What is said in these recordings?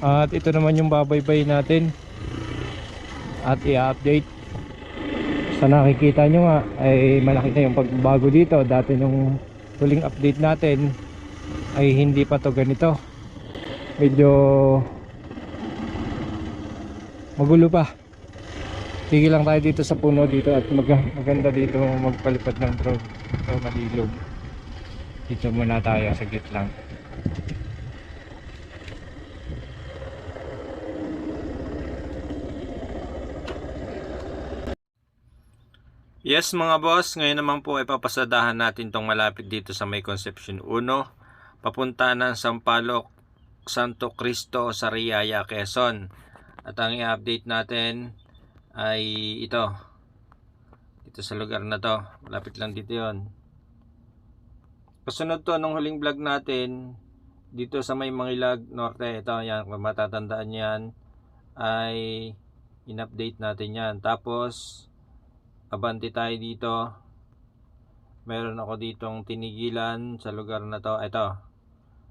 At ito naman yung babaybay natin. At i-update. Sa nakikita nyo nga ay malaki na yung pagbabago dito. Dati nung huling update natin ay hindi pa to ganito. Medyo magulo pa. Sige lang tayo dito sa puno dito at mag maganda dito magpalipad ng drone. So malilog. Dito muna tayo saglit lang. Yes mga boss, ngayon naman po ay papasadahan natin tong malapit dito sa may Conception 1 papunta ng Sampaloc, Santo Cristo, Sariaya, Quezon. At ang i-update natin ay ito. Dito sa lugar na to. Malapit lang dito yon. Kasunod to nung huling vlog natin dito sa may Mangilag Norte. Ito yan, matatandaan yan ay in-update natin yan. Tapos abante tayo dito. Meron ako ditong tinigilan sa lugar na to. Ito.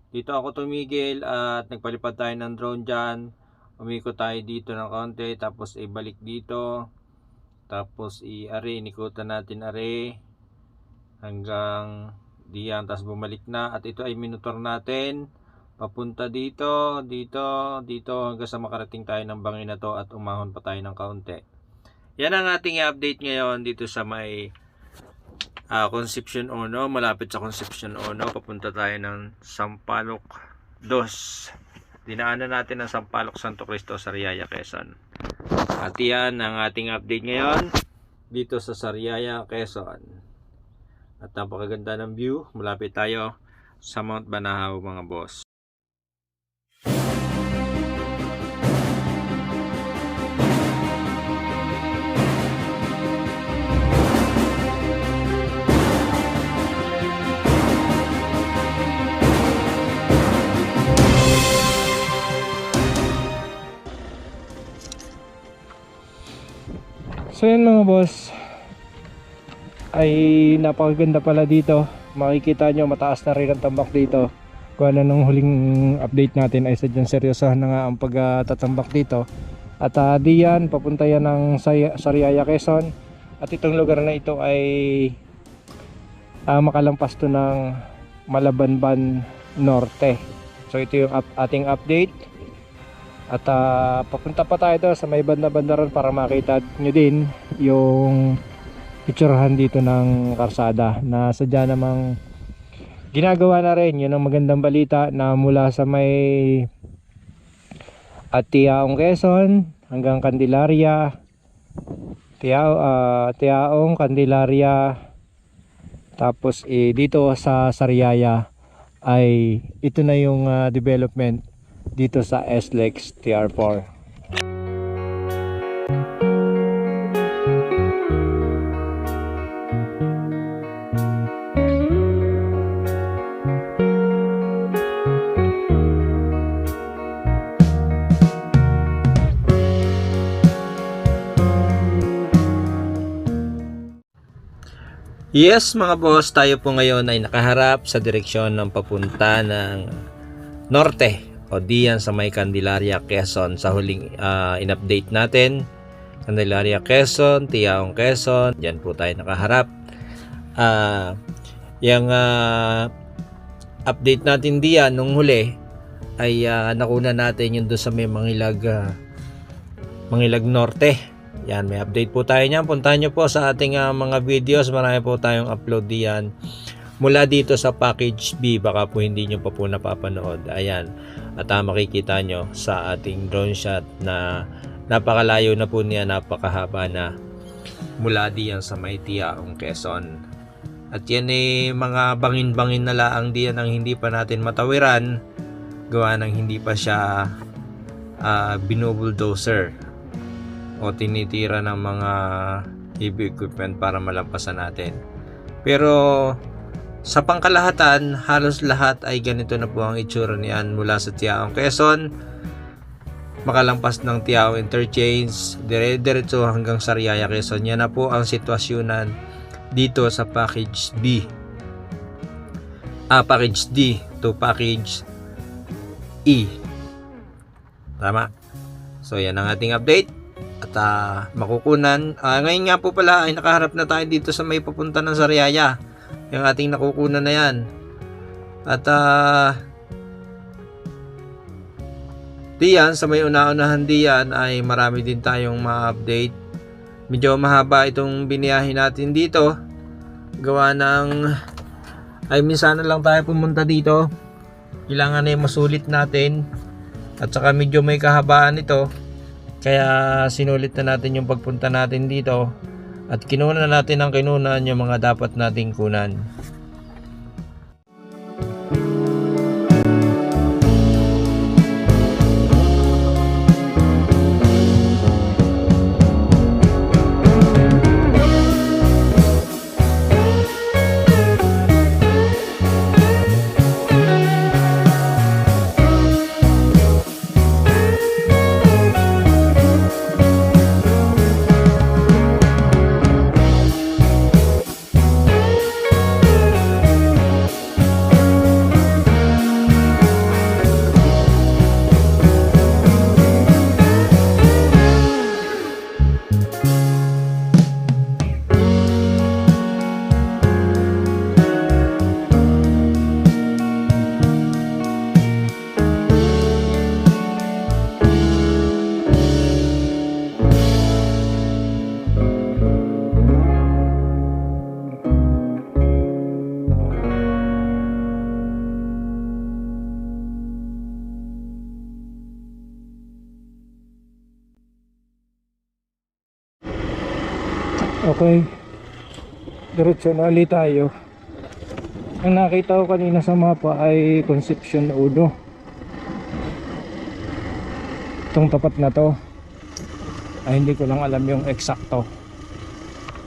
Dito ako tumigil at nagpalipad tayo ng drone dyan. Umikot tayo dito ng konti. Tapos ibalik dito. Tapos i-array. Nikutan natin array. Hanggang diyan. Tapos bumalik na. At ito ay minutor natin. Papunta dito, dito, dito. Hanggang sa makarating tayo ng bangin na to. At umahon pa tayo ng kaunti. Yan ang ating update ngayon dito sa may ah, Concepcion Ono. Malapit sa Concepcion Ono. Papunta tayo ng Sampaloc 2. Dinaanan natin ang Sampaloc Santo Cristo, Sariaya, Quezon. At yan ang ating update ngayon dito sa Sariaya, Quezon. At napakaganda ng view. Malapit tayo sa Mount Banahaw mga boss. So yan mga boss. Ay napakaganda pala dito. Makikita nyo mataas na rin ang tambak dito. Kung ano nung huling update natin ay sadyang seryosohan na nga ang pagtatambak dito. At uh, diyan papunta yan ng Sariaya Quezon. At itong lugar na ito ay ah, makalampas to ng Malabanban Norte. So ito yung up- ating update at ah, papunta pa tayo doon sa may banda-banda para makita nyo din yung picturehan dito ng karsada na sadya namang ginagawa na rin. Yun ang magandang balita na mula sa may at Tiaong Quezon hanggang Candelaria. Tiao, ah, Tiaong, Candelaria. Tapos eh, dito sa Sariaya ay ito na yung ah, development dito sa SLEX TR4 Yes mga boss, tayo po ngayon ay nakaharap sa direksyon ng papunta ng norte o diyan sa may Candelaria, Quezon sa huling ah, in-update natin. Candelaria, Quezon, Tiaong, Quezon, diyan po tayo nakaharap. Ah, yung ah, update natin diyan nung huli ay ah, nakuna natin yung doon sa may Mangilag ah, Mangilag Norte. Yan, may update po tayo niyan. Puntahan nyo po sa ating ah, mga videos. Marami po tayong upload diyan. Mula dito sa package B, baka po hindi nyo pa po napapanood. Ayan. At ah, makikita nyo sa ating drone shot na napakalayo na po niya, napakahaba na mula diyan sa may Tiaong Quezon. At yan eh, mga bangin-bangin na laang diyan ang hindi pa natin matawiran. Gawa ng hindi pa siya uh, binubuldozer o tinitira ng mga heavy equipment para malampasan natin. Pero sa pangkalahatan, halos lahat ay ganito na po ang itsura niyan mula sa Tiaong Quezon, makalampas ng Tiao Interchange, dire-diretso hanggang Sariaya Quezon. Yan na po ang sitwasyonan dito sa package B. Ah, package D to package E. Tama? So yan ang ating update. At ah, makukunan. ah, ngayon nga po pala ay nakaharap na tayo dito sa may papunta ng Sariaya. Yung ating nakukunan na yan. At ah diyan sa may una-unahan diyan ay marami din tayong ma-update. Medyo mahaba itong biniyahin natin dito. Gawa ng ay minsan na lang tayo pumunta dito. Kailangan na yung masulit natin. At saka medyo may kahabaan ito. Kaya sinulit na natin yung pagpunta natin dito. At kinuna natin ang kinunan yung mga dapat nating kunan. Okay. Diretso na ulit tayo. Ang nakita ko kanina sa mapa ay Concepcion 1. Itong tapat na to. Ay hindi ko lang alam yung eksakto.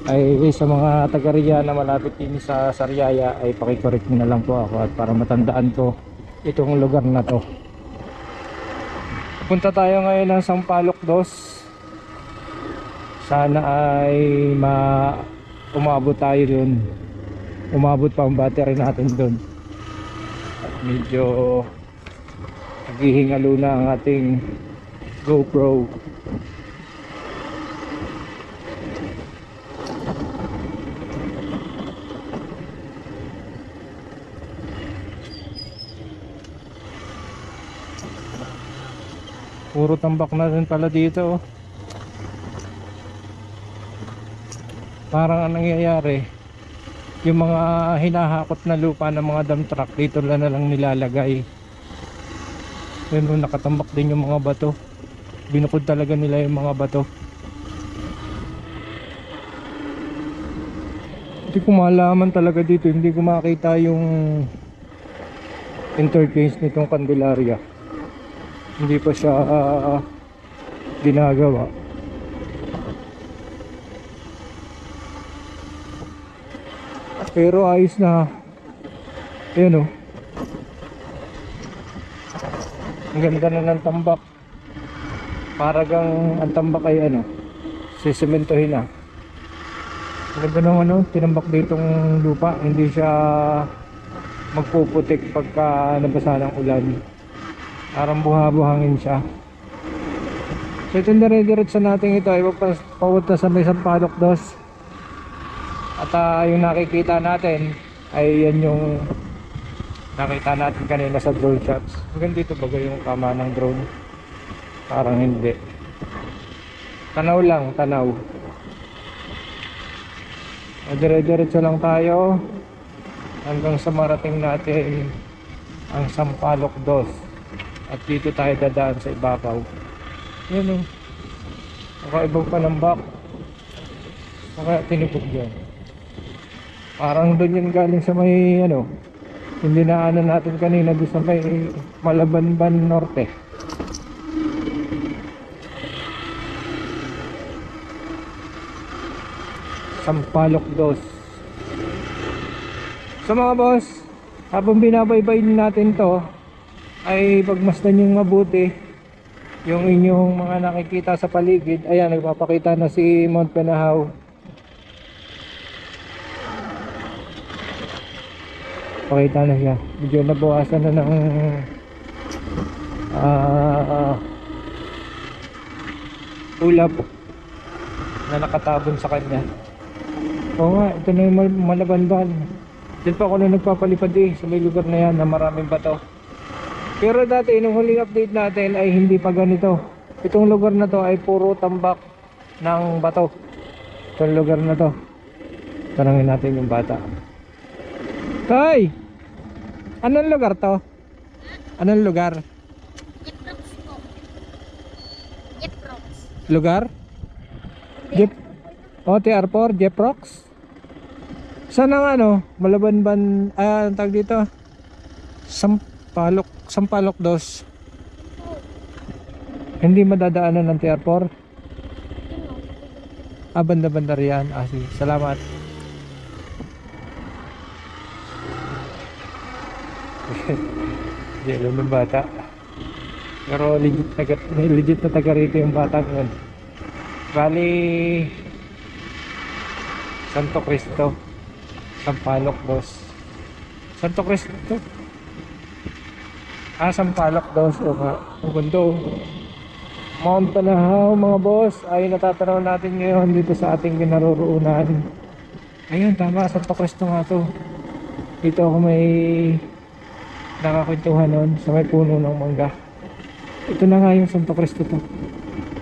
Ay sa mga taga na malapit din sa Sariaya ay pakicorrect nyo na lang po ako at para matandaan ko itong lugar na to. Punta tayo ngayon ng Sampaloc 2 sana ay ma umabot tayo dun. Umabot pa ang battery natin dun. At medyo naghihingalo na ang ating GoPro. Puro tambak na rin pala dito oh. Parang ang nangyayari yung mga hinahakot na lupa ng mga dump truck dito lang na lang nilalagay. Oh, nakatambak din yung mga bato. Binukod talaga nila yung mga bato. Hindi ko malaman talaga dito hindi ko makita yung interface nitong Candelaria. Hindi pa siya ah, ginagawa pero ayos na. Yun oh. Ang ganda na ng tambak. Para ang tambak ay ano sisementohin na. Ang ganda ng ano tinambak ditong lupa. Hindi siya magpuputik pagka nabasa ng ulan. Parang buha-buhangin siya. So ito dire-diretso natin ito. Ay papunta sa may Sampalok dos ah, yung nakikita natin ay yan yung nakita natin kanina sa drone shots. Hanggang dito ba yung kama ng drone? Parang hindi. Tanaw lang, tanaw. O, Dire-diretso lang tayo hanggang sa marating natin ang Sampalok 2 at dito tayo dadaan sa ibabaw. Yan o. Nakaibang panambak. Naka tinipog yan. Parang doon yun galing sa may ano, hindi na ano natin kanina doon sa may Malabanban Norte. Sampalok 2. So mga boss, habang binabaybay natin to, ay pagmasdan yung mabuti yung inyong mga nakikita sa paligid. Ayan, nagpapakita na si Mount Penahaw. Pakita na siya medyo nabawasan na ng ah ulap na nakatabon sa kanya. Oo nga, ito na yung mal- malabanban. Diyan pa ako na nagpapalipad eh, sa may lugar na yan na maraming bato. Pero dati, nung huling update natin ay hindi pa ganito. Itong lugar na to ay puro tambak ng bato. Itong lugar na to. Tanungin natin yung bata. Tay! Anong lugar to? Anong lugar? Jeprox po. Lugar? Jep O, TR4, Jeprox? Saan ang ano? Malabanban, ah, ang tag dito? Sampalok, Sampalok dos. Hindi madadaanan ng TR4? Ah, banda-banda riyan. Ah, sige. Salamat. Hindi alam ng bata. Pero legit na, legit na taga rito yung bata yun. Bali, Santo Cristo. Sampalok dos. Santo Cristo. Ah, Sampalok dos. O nga. Ang gundo. Mount Panahaw mga boss ay natatanaw natin ngayon dito sa ating kinaroroonan. Ayun, tama. Santo Cristo nga to. Dito ako may nakakwentuhan nun sa may puno ng mangga. Ito na nga yung Santo Cristo to.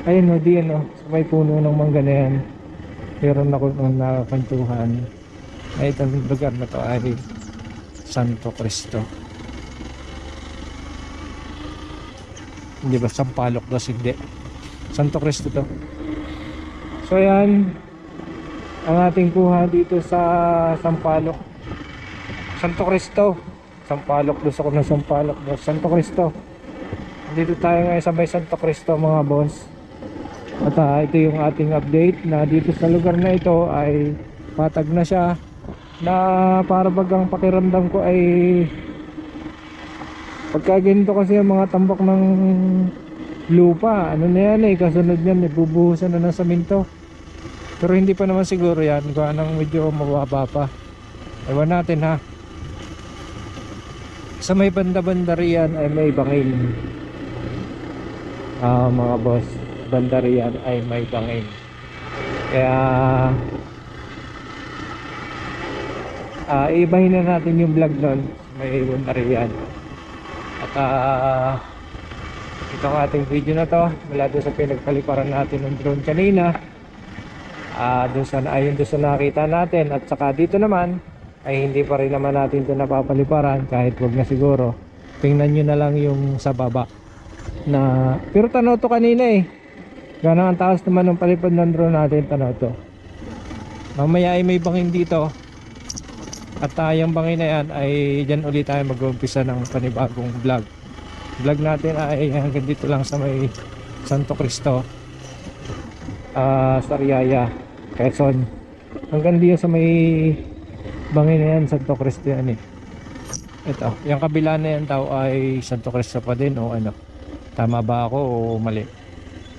Ayun o, di yan o. Sa may puno ng mangga na yan. Meron ako nung nakakwentuhan. Ay, itong lugar na to ay Santo Cristo. Hindi ba Sampalok dos hindi. Santo Cristo to. So yan ang ating kuha dito sa Sampalok. Santo Cristo. Sampalok dos ako ng Sampalok dos. Santo Cristo. Dito tayo ngayon sa may Santo Cristo mga boss. At ah, ito yung ating update na dito sa lugar na ito ay patag na siya na para bagang pakiramdam ko ay pagka ganito kasi ang mga tambak ng lupa ano na yan eh kasunod yan ibubuhusan na ng saminto pero hindi pa naman siguro yan kung anong medyo mababa pa ewan natin ha sa may banda-banda ay may bangin. Ah mga boss banda riyan ay may bangin. Kaya ah ibahin na natin yung vlog nun. May banda riyan. At ah ito ang ating video na to mula doon sa pinagpaliparan natin ng drone kanina ah doon sa ayun doon sa nakita natin. At saka dito naman ay hindi pa rin naman natin ito napapaliparan kahit wag na siguro. Tingnan nyo na lang yung sa baba. Na pero tanaw to kanina eh. Gano'n ang taas naman ng palipad ng drone natin tanaw to. Mamaya ay may bangin dito. At uh, yung bangin na yan ay dyan ulit tayo mag-umpisa ng panibagong vlog. Vlog natin ay hanggang dito lang sa may Santo Cristo ah Sariaya Quezon. Hanggang dito sa may bangin na yan Santo Cristo yan eh. Ito yung kabila na yan daw ay Santo Cristo pa din o ano? Tama ba ako o mali?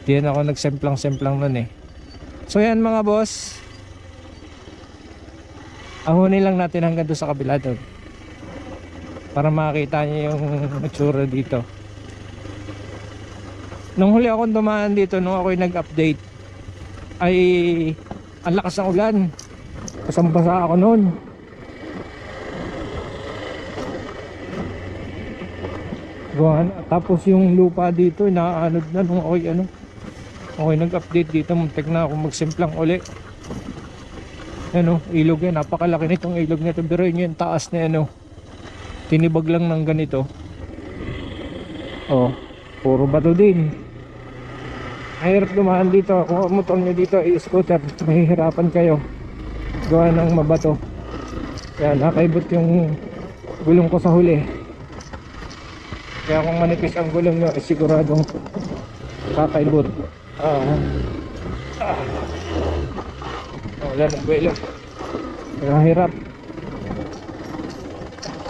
Diyan ako nagsemplang semplang nun eh. So yan mga boss. Ahunin lang natin hanggang doon sa kabila doon. Para makita niyo yung itsura dito. Nung huli akong dumaan dito nung ako'y nag-update ay ang lakas ng ulan. Kasambasa ako noon Buwan, tapos yung lupa dito inaanod na nung ako'y ano ako'y nag-update dito muntik na ako magsimplang uli ano, ilog yan. Napakalaki nitong ilog nito. Pero yun yung taas na ano. Tinibag lang ng ganito. Oh, puro bato din. Mahirap dumaan dito. Kung motor nyo dito ay scooter, mahihirapan kayo. Gawa ng mabato. Kaya nakaibot yung gulong ko sa huli. Kaya kung manipis ang gulong nyo, ay siguradong kakaibot. Ah. ah. Wala ng buwelo. Kaya hirap.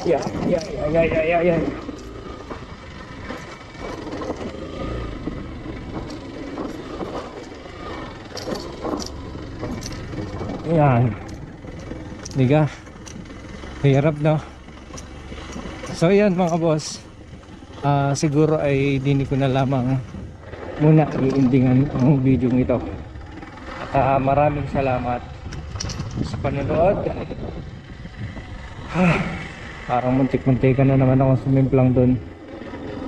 Yeah, yeah, yeah, yeah, yeah, yeah, yeah. Yan. Diga. Hirap no. So yan mga boss. Ah siguro ay dini ko na lamang muna i-endingan ang video ito. At ah, maraming salamat sa panonood. Ah, parang muntik-muntikan na naman ako sumimplang doon.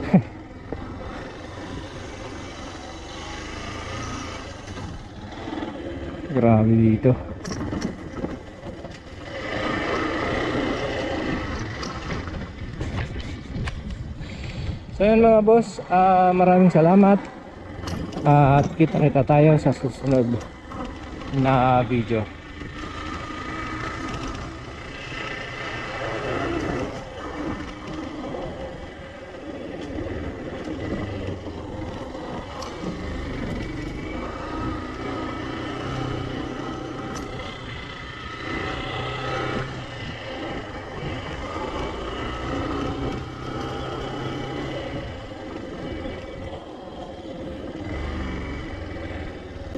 Grabe dito. So yun mga boss, ah, maraming salamat. Ah, at kita-kita tayo sa susunod na video.